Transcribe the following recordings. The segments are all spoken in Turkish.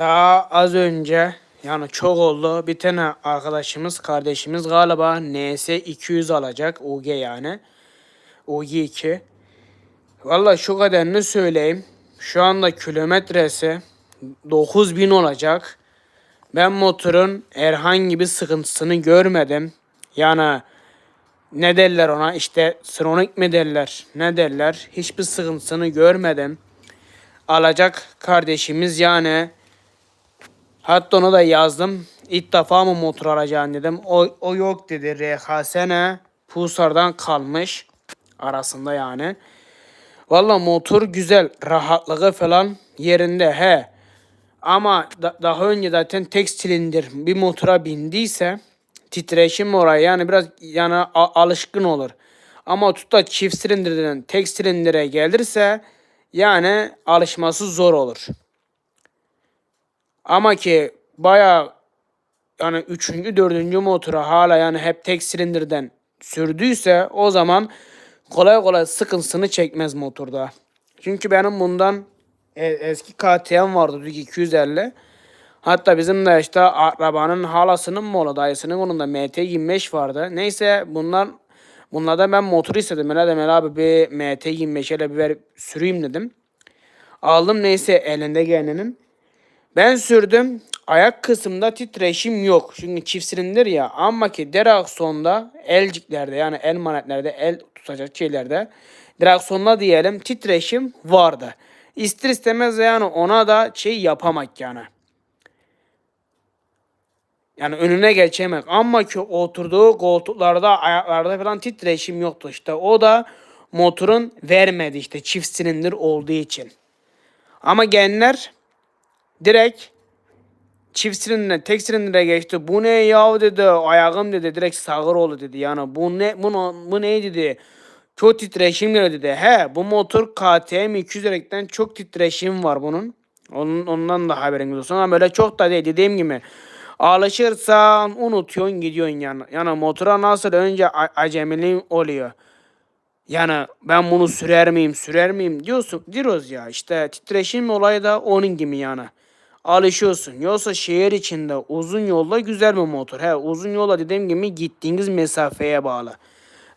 Daha az önce yani çok oldu. Bir tane arkadaşımız, kardeşimiz galiba NS 200 alacak. UG yani. UG 2. Valla şu kadarını söyleyeyim. Şu anda kilometresi 9000 olacak. Ben motorun herhangi bir sıkıntısını görmedim. Yani ne derler ona işte kronik mi derler ne derler hiçbir sıkıntısını görmedim. Alacak kardeşimiz yani Hatta onu da yazdım. İlk defa mı motor alacaksın dedim. O, o yok dedi. RHS ne? Kalmış. Arasında yani. Valla motor güzel. Rahatlığı falan yerinde he. Ama da- daha önce zaten tek silindir bir motora bindiyse titreşim oraya yani biraz yani a- alışkın olur. Ama tut da çift silindirden tek silindire gelirse yani alışması zor olur. Ama ki baya yani üçüncü, dördüncü motora hala yani hep tek silindirden sürdüyse o zaman kolay kolay sıkıntısını çekmez motorda. Çünkü benim bundan e- eski KTM vardı Dük 250. Hatta bizim de işte arabanın halasının mı ola dayısının onun da MT25 vardı. Neyse bunlar bunlardan ben motor istedim. Öyle dedim abi bir MT25 ile bir ver, süreyim dedim. Aldım neyse elinde gelinin. Ben sürdüm. Ayak kısmında titreşim yok. Çünkü çift silindir ya. Ama ki direksiyonda elciklerde yani el manetlerde el tutacak şeylerde direksiyonda diyelim titreşim vardı. İster istemez yani ona da şey yapamak yani. Yani önüne geçemek. Ama ki oturduğu koltuklarda, ayaklarda falan titreşim yoktu işte. O da motorun vermedi işte çift silindir olduğu için. Ama genler direkt çift silindire tek silindire geçti. Bu ne ya dedi. Ayağım dedi. Direkt sağır oldu dedi. Yani bu ne bu, bu ne dedi. Çok titreşim geliyor dedi. He bu motor KTM 200 direkten çok titreşim var bunun. Onun, ondan da haberiniz olsun ama böyle çok da değil dediğim gibi. Alışırsan unutuyorsun gidiyorsun yani. Yani motora nasıl önce acemiliğin oluyor. Yani ben bunu sürer miyim sürer miyim diyorsun diyoruz ya işte titreşim olayı da onun gibi yani. Alışıyorsun. Yoksa şehir içinde uzun yolda güzel bir motor. He uzun yola dediğim gibi gittiğiniz mesafeye bağlı.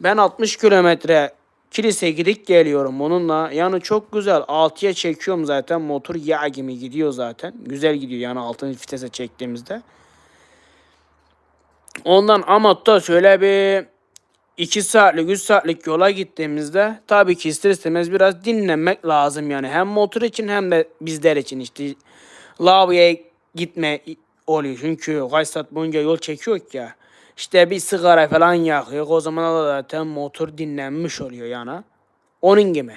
Ben 60 kilometre kilise gidip geliyorum bununla. Yani çok güzel. 6'ya çekiyorum zaten. Motor yağ gibi gidiyor zaten. Güzel gidiyor yani 6. vitese çektiğimizde. Ondan ama da şöyle bir 2 saatlik 3 saatlik yola gittiğimizde tabii ki ister istemez biraz dinlenmek lazım yani. Hem motor için hem de bizler için işte lavaboya gitme oluyor. Çünkü kaç saat boyunca yol çekiyor ya. İşte bir sigara falan yakıyor. O zaman da zaten motor dinlenmiş oluyor yani. Onun gibi.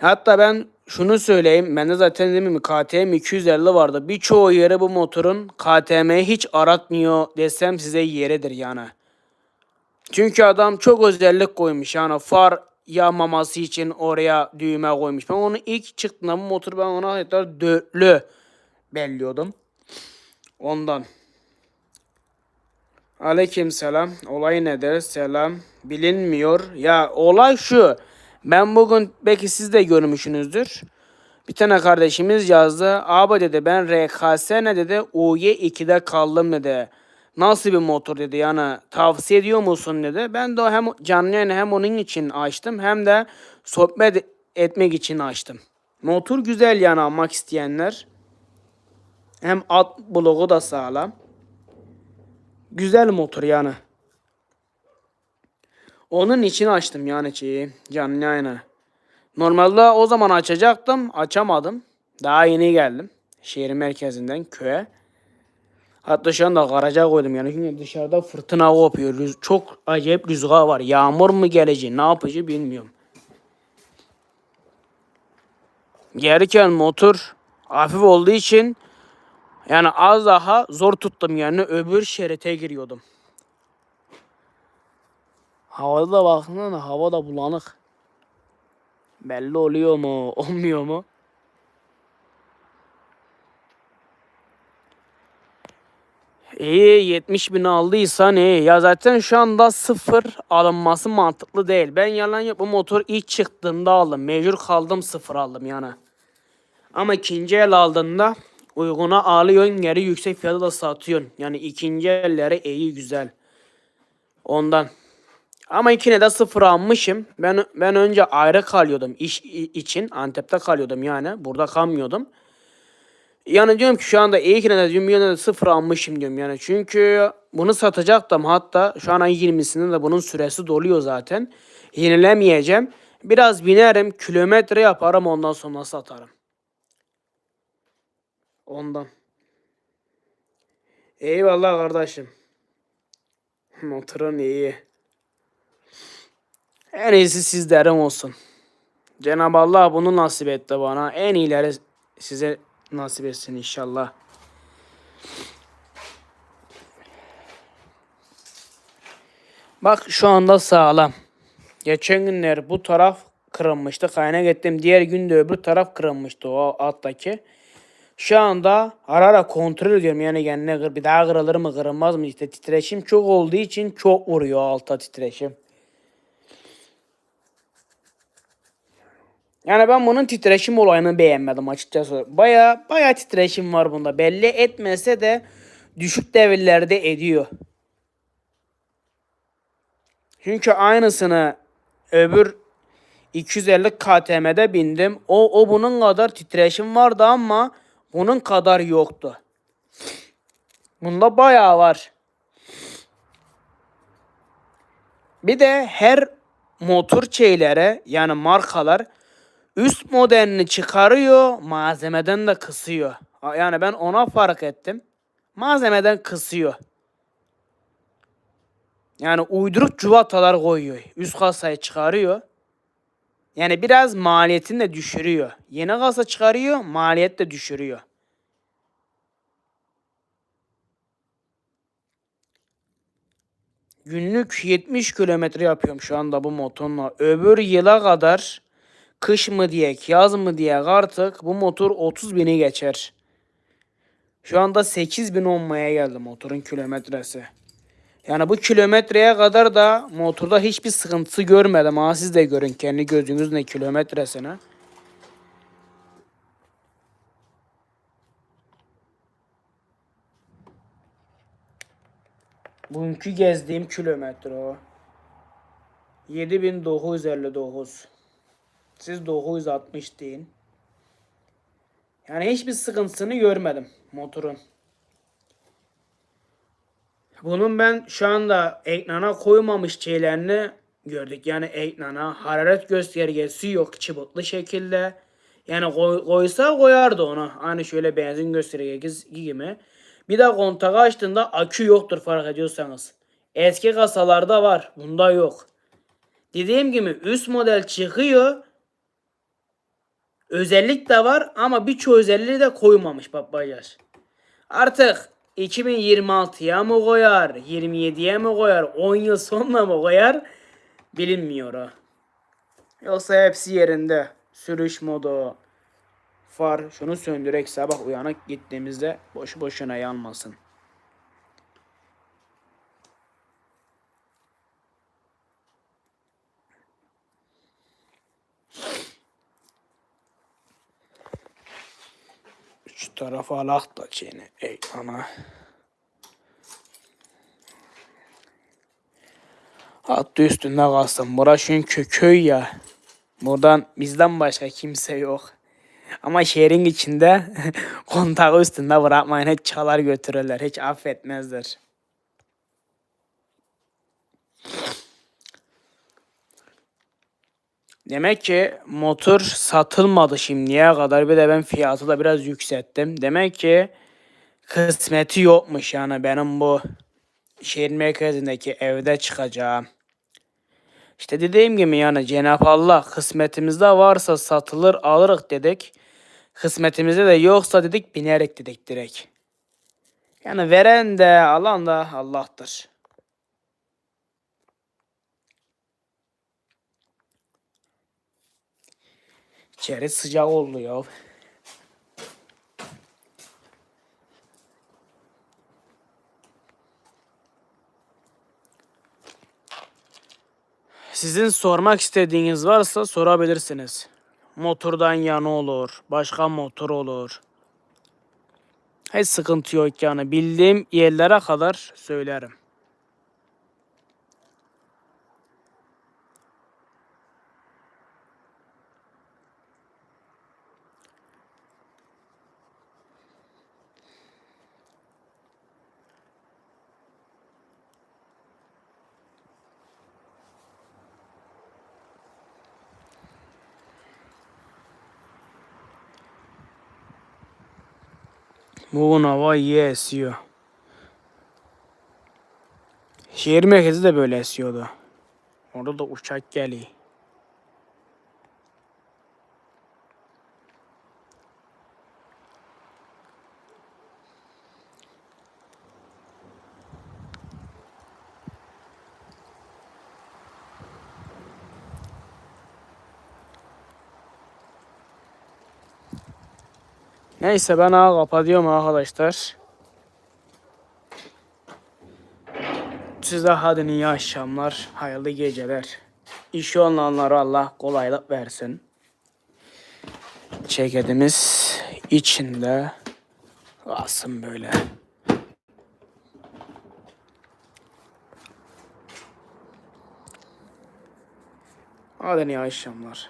Hatta ben şunu söyleyeyim. Bende zaten dedim mi KTM 250 vardı. Birçoğu yere bu motorun KTM'yi hiç aratmıyor desem size yeridir yani. Çünkü adam çok özellik koymuş yani far yanmaması için oraya düğme koymuş. Ben onu ilk çıktığında bu motor ben ona hatta dörtlü belliyordum. Ondan. Aleyküm selam. Olay nedir? Selam. Bilinmiyor. Ya olay şu. Ben bugün belki siz de görmüşsünüzdür. Bir tane kardeşimiz yazdı. Abi dedi ben RKS ne dedi UY2'de kaldım dedi. Nasıl bir motor dedi yani tavsiye ediyor musun dedi. Ben de hem canlı yayını hem onun için açtım hem de sohbet etmek için açtım. Motor güzel yani almak isteyenler. Hem alt bloğu da sağlam. Güzel motor yani. Onun için açtım yani şeyi canlı yayını. Normalde o zaman açacaktım. Açamadım. Daha yeni geldim. Şehir merkezinden köye. Hatta şu anda garaja koydum yani çünkü dışarıda fırtına kopuyor. Çok acayip rüzgar var. Yağmur mu gelecek ne yapıcı bilmiyorum. Gelirken motor hafif olduğu için yani az daha zor tuttum yani öbür şerite giriyordum. Havada da baksana hava da bulanık. Belli oluyor mu olmuyor mu? İyi 70 bin aldıysan iyi. Ya zaten şu anda sıfır alınması mantıklı değil. Ben yalan yok bu motor ilk çıktığında aldım. Mecbur kaldım sıfır aldım yani. Ama ikinci el aldığında uyguna alıyorsun geri yüksek fiyata da satıyorsun. Yani ikinci elleri iyi güzel. Ondan. Ama ikine de sıfır almışım. Ben ben önce ayrı kalıyordum iş için. Antep'te kalıyordum yani. Burada kalmıyordum. Yani diyorum ki şu anda ki de diyorum yine de sıfır almışım diyorum yani. Çünkü bunu satacaktım hatta şu an ayın 20'sinde de bunun süresi doluyor zaten. Yenilemeyeceğim. Biraz binerim kilometre yaparım ondan sonra satarım. Ondan. Eyvallah kardeşim. Motorun iyi. En iyisi sizlerin olsun. Cenab-ı Allah bunu nasip etti bana. En iyileri size nasip etsin inşallah. Bak şu anda sağlam. Geçen günler bu taraf kırılmıştı. Kaynak ettim. Diğer gün de öbür taraf kırılmıştı o alttaki. Şu anda ara ara kontrol ediyorum yani kendine bir daha kırılır mı kırılmaz mı işte titreşim çok olduğu için çok vuruyor alta titreşim. Yani ben bunun titreşim olayını beğenmedim açıkçası. Baya baya titreşim var bunda. Belli etmese de düşük devirlerde ediyor. Çünkü aynısını öbür 250 KTM'de bindim. O, o bunun kadar titreşim vardı ama bunun kadar yoktu. Bunda bayağı var. Bir de her motor şeylere yani markalar üst modelini çıkarıyor, malzemeden de kısıyor. Yani ben ona fark ettim. Malzemeden kısıyor. Yani uyduruk cuvatalar koyuyor. Üst kasayı çıkarıyor. Yani biraz maliyetini de düşürüyor. Yeni kasa çıkarıyor, maliyet de düşürüyor. Günlük 70 kilometre yapıyorum şu anda bu motorla. Öbür yıla kadar kış mı diyek, yaz mı diyek artık bu motor 30 bini geçer. Şu anda 8 bin olmaya geldi motorun kilometresi. Yani bu kilometreye kadar da motorda hiçbir sıkıntısı görmedim. Ama siz de görün kendi gözünüzle kilometresini. Bugünkü gezdiğim kilometre o. 7959. Siz 960 deyin. Yani hiçbir sıkıntısını görmedim motorun. Bunun ben şu anda ekrana koymamış şeylerini gördük. Yani ekrana hararet göstergesi yok çıbıklı şekilde. Yani koy, koysa koyardı onu. Hani şöyle benzin göstergesi gibi. Bir de kontağı açtığında akü yoktur fark ediyorsanız. Eski kasalarda var. Bunda yok. Dediğim gibi üst model çıkıyor. Özellik de var ama birçok özelliği de koymamış babacığız. Artık 2026'ya mı koyar, 27'ye mi koyar, 10 yıl sonra mı koyar bilinmiyor o. Yoksa hepsi yerinde. Sürüş modu, far, şunu söndürek sabah uyanık gittiğimizde boşu boşuna yanmasın. Şu tarafa alak da şeyini. Ey ana. Hattı üstünde kalsın. Bura çünkü köy ya. Buradan bizden başka kimse yok. Ama şehrin içinde kontağı üstünde bırakmayın. Hiç çalar götürürler. Hiç affetmezler. Demek ki motor satılmadı şimdiye kadar. Bir de ben fiyatı da biraz yükselttim. Demek ki kısmeti yokmuş yani benim bu şehir merkezindeki evde çıkacağım. İşte dediğim gibi yani Cenab-ı Allah kısmetimizde varsa satılır alırız dedik. Kısmetimizde de yoksa dedik binerek dedik direkt. Yani veren de alan da Allah'tır. İçeri sıcak oldu ya. Sizin sormak istediğiniz varsa sorabilirsiniz. Motordan yanı olur. Başka motor olur. Hiç sıkıntı yok yani. Bildiğim yerlere kadar söylerim. Bugün hava iyi esiyor. Şehir merkezi de böyle esiyordu. Orada da uçak geliyor. Neyse ben ağa kapatıyorum arkadaşlar. Size hadi iyi akşamlar, hayırlı geceler. İşi olanlara Allah kolaylık versin. Ceketimiz içinde kalsın böyle. Hadi iyi akşamlar.